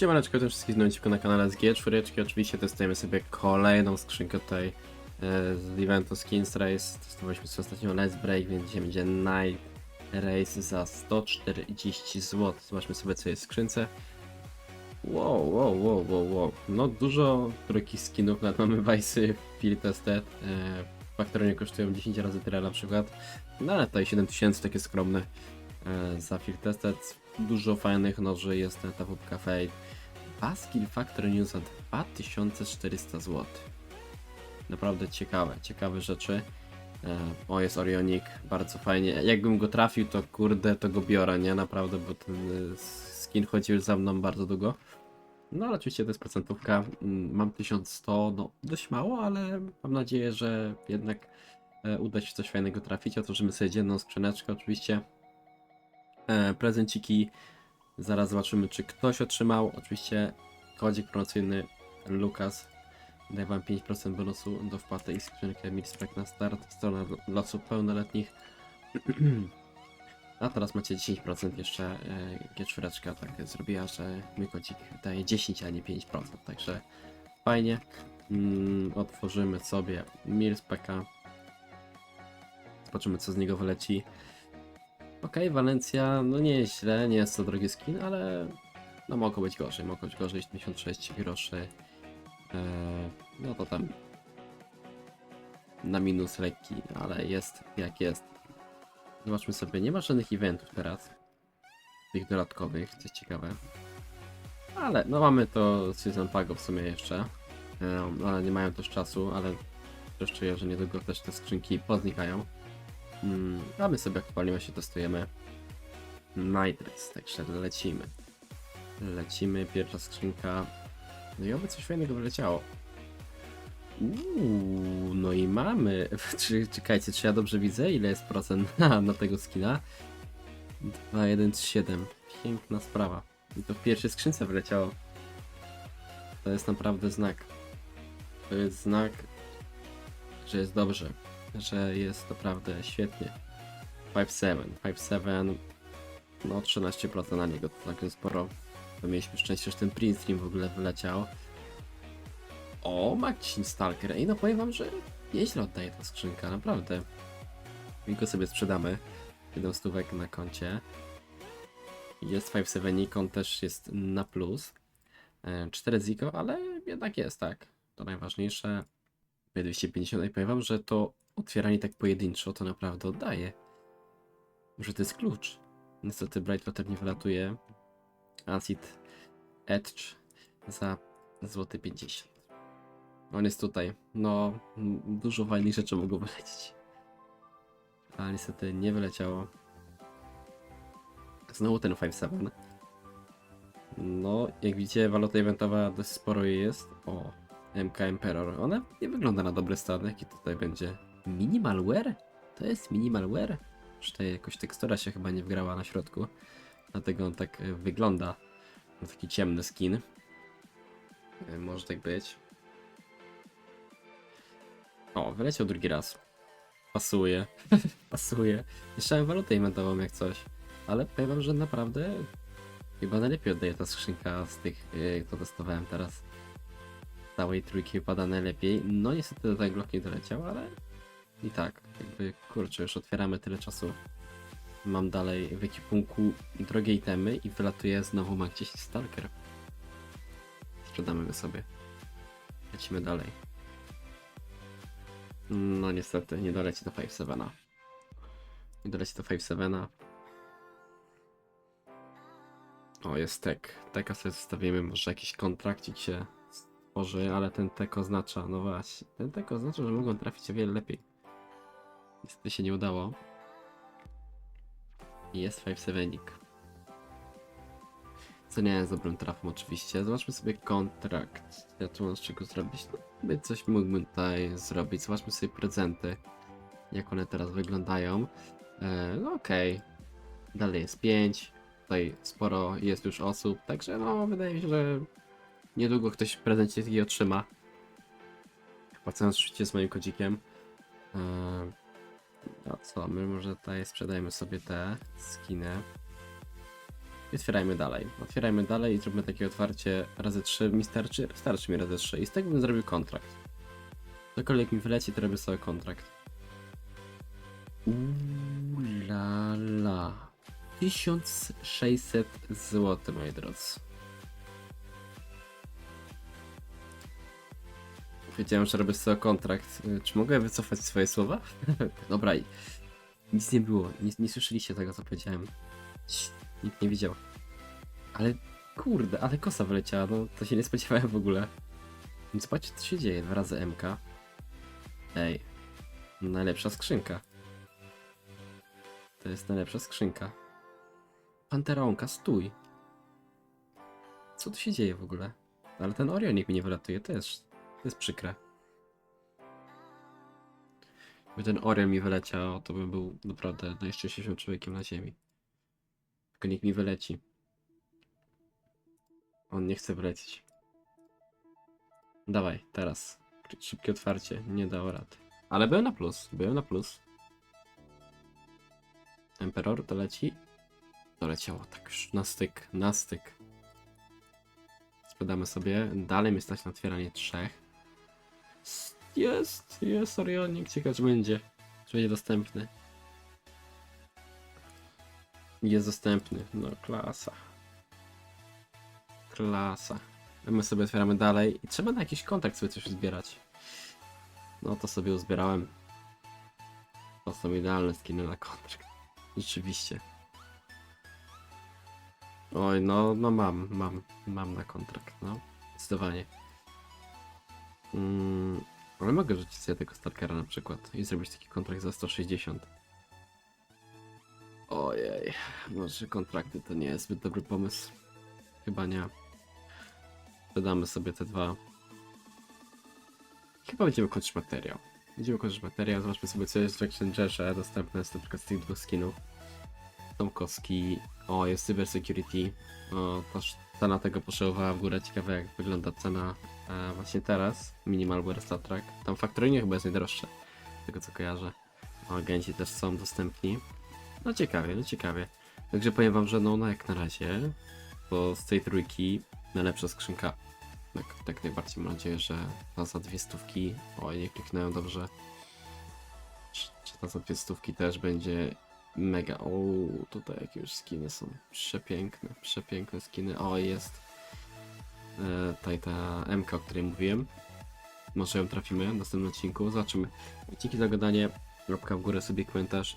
Siemaneczko, to wszystkich znajdziecie na kanale z G4. Oczywiście testujemy sobie kolejną skrzynkę tutaj e, z eventu Skins Race. Testowaliśmy sobie ostatnio Let's Break, więc dzisiaj będzie Night Race za 140 zł. Zobaczmy sobie co jest w skrzynce. Wow, wow, wow, wow, wow. No dużo takich skinów, nawet mamy Vice'y Field Tested. E, Faktory kosztują 10 razy tyle na przykład. No ale tutaj 7000 takie skromne e, za Field Tested. Dużo fajnych noży, jest ta WPK Fade. Baskill Factor News za 2400 zł. Naprawdę ciekawe, ciekawe rzeczy. E, o, jest Orionik, bardzo fajnie. Jakbym go trafił, to kurde, to go biorę, nie? Naprawdę, bo ten e, skin chodzi już za mną bardzo długo. No ale oczywiście to jest procentówka. Mm, Mam 1100, no dość mało, ale mam nadzieję, że jednak e, uda się coś fajnego trafić. Otworzymy sobie jedną skrzyneczkę oczywiście. E, prezenciki. Zaraz zobaczymy, czy ktoś otrzymał. Oczywiście kodzik promocyjny Lukas daje wam 5% bonusu do wpłaty i skrzynkę Milspec na start. Strona dla osób pełnoletnich. A teraz macie 10% jeszcze. E, G4 tak zrobiła, że mój kodzik daje 10, a nie 5%. Także fajnie. Mm, otworzymy sobie Milspeka. Zobaczymy, co z niego wyleci. Okej, Walencja, no nie jest źle, nie jest to drogi skin, ale no mogło być gorzej, mogło być gorzej, 56 groszy. Eee, no to tam na minus lekki, ale jest jak jest. Zobaczmy sobie, nie ma żadnych eventów teraz. Tych dodatkowych, co jest ciekawe. Ale no mamy to Season Pago w sumie jeszcze. Eee, ale nie mają też czasu, ale też czuję, że niedługo też te skrzynki poznikają. Mm, a my sobie aktualnie się testujemy Race, także lecimy. Lecimy, pierwsza skrzynka. No i oby coś fajnego wyleciało. Uuu, no i mamy. Czy, czekajcie, czy ja dobrze widzę? Ile jest procent na, na tego skina? 2137. Piękna sprawa. I to w pierwszej skrzynce wyleciało. To jest naprawdę znak. To jest znak, że jest dobrze że jest naprawdę świetnie. 5-7, 5-7, no 13% na niego, to całkiem sporo. To mieliśmy szczęście, że ten Prince Stream w ogóle wyleciał. O, ma 10 Stalker. I no powiem wam, że nieźle oddaje ta skrzynka, naprawdę. I go sobie sprzedamy. Jeden stówek na koncie. Jest 5-7, on też jest na plus. 4 Ziko, ale jednak jest, tak. To najważniejsze. 250 i powiem wam, że to otwieranie tak pojedynczo to naprawdę oddaje. Może to jest klucz. Niestety Brightwater nie wylatuje. Acid Edge za złoty 50. On jest tutaj. No, dużo fajnych rzeczy mogło wylecieć. Ale niestety nie wyleciało. Znowu ten 5-7. No, jak widzicie, waluta eventowa dość sporo jest. O, MK Emperor. Ona nie wygląda na dobry stan, jaki tutaj będzie. Minimalware? To jest minimalware? Czy jakoś tekstura się chyba nie wgrała na środku. Dlatego on tak e, wygląda. Taki ciemny skin. E, Może tak być. O, wyleciał drugi raz. Pasuje. Pasuje. Jeszcze walutę inventową jak coś. Ale powiem wam, że naprawdę chyba najlepiej oddaje ta skrzynka z tych, yy, co testowałem teraz całej trójki wypada najlepiej. No niestety do tego Glock nie doleciał, ale i tak, jakby kurczę, już otwieramy tyle czasu. Mam dalej w ekipunku drogie i wylatuje znowu ma gdzieś Stalker. Sprzedamy go sobie. Lecimy dalej. No niestety, nie doleci do 5-7. Nie doleci do 5-7. O, jest tek. Teka sobie zostawimy, może jakiś kontrakcik się tworzy, ale ten tek oznacza, no właśnie, ten tek oznacza, że mogą trafić o wiele lepiej. Niestety się nie udało. I jest 5-7. Co nie jest dobrym trafem oczywiście. Zobaczmy sobie kontrakt. Ja tu mam z czego zrobić. No, by coś mógłbym tutaj zrobić. Zobaczmy sobie prezenty. Jak one teraz wyglądają. E, no okej. Dalej jest 5. Tutaj sporo jest już osób. Także no wydaje mi się, że niedługo ktoś prezent taki otrzyma. Płacąc oczywiście z moim kodzikiem. Eee, no co, my może tutaj sprzedajmy sobie te skiny. I otwierajmy dalej. Otwierajmy dalej i zróbmy takie otwarcie razy 3 mi starczy, starczy mi razy 3 i z tego bym zrobił kontrakt. Cokolwiek mi wyleci, to robię sobie kontrakt. Uuu la la. 1600 zł, moi drodzy. Wiedziałem, że robię sobie kontrakt. Y, Czy mogę wycofać swoje słowa? Dobra, nic nie było. Nie, nie słyszeliście tego, co powiedziałem. Nikt nie widział. Ale kurde, ale kosa wyleciała, no to się nie spodziewałem w ogóle. Zobaczcie, co się dzieje. Dwa razy MK. Ej, najlepsza skrzynka. To jest najlepsza skrzynka. Panteronka, stój. Co tu się dzieje w ogóle? Ale ten Orionik mi nie wylatuje też. To jest przykre. Gdyby ten Orion mi wyleciał, to bym był naprawdę najszczęśliwszym człowiekiem na ziemi. Tylko niech mi wyleci. On nie chce wylecieć. Dawaj, teraz. Szybkie otwarcie. Nie dało rady. Ale byłem na plus. Byłem na plus. Emperor to leci. To leciało tak już na styk, na styk. Sprzedamy sobie. Dalej mi stać na otwieranie trzech. Jest, jest Orionik. Ciekawe czy będzie. Czy będzie dostępny. Jest dostępny. No klasa. Klasa. My sobie otwieramy dalej i trzeba na jakiś kontakt sobie coś zbierać. No to sobie uzbierałem. To są idealne skiny na kontrakt. Rzeczywiście. Oj, no, no mam, mam, mam na kontrakt, no. Zdecydowanie. Mm, ale mogę rzucić sobie tego Stalkera na przykład i zrobić taki kontrakt za 160. Ojej, może kontrakty to nie jest zbyt dobry pomysł. Chyba nie. Dodamy sobie te dwa. Chyba będziemy kończyć materiał. Będziemy kończyć materiał, zobaczmy sobie co jest w Exchangerze dostępne z na przykład z tych dwóch skinów. Kostki, o jest Cyber Security, o też cena tego poszedłowała w górę, ciekawe jak wygląda cena e, właśnie teraz, Minimalware Star Trek. Tam faktorynie chyba jest najdroższe, z tego co kojarzę. O, agenci też są dostępni. No ciekawie, no ciekawie. Także powiem wam, że no, no jak na razie, bo z tej trójki najlepsza skrzynka. Tak, tak najbardziej mam nadzieję, że ta za dwie stówki, oj nie kliknąłem dobrze, czy ta za dwie stówki też będzie mega, o tutaj jakieś skiny są. Przepiękne, przepiękne skiny, o jest. E, tutaj ta MK, o której mówiłem, może ją trafimy w następnym odcinku, zobaczymy, dzięki za gadanie, łapka w górę sobie komentarz.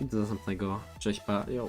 I do następnego, cześć pa, yo.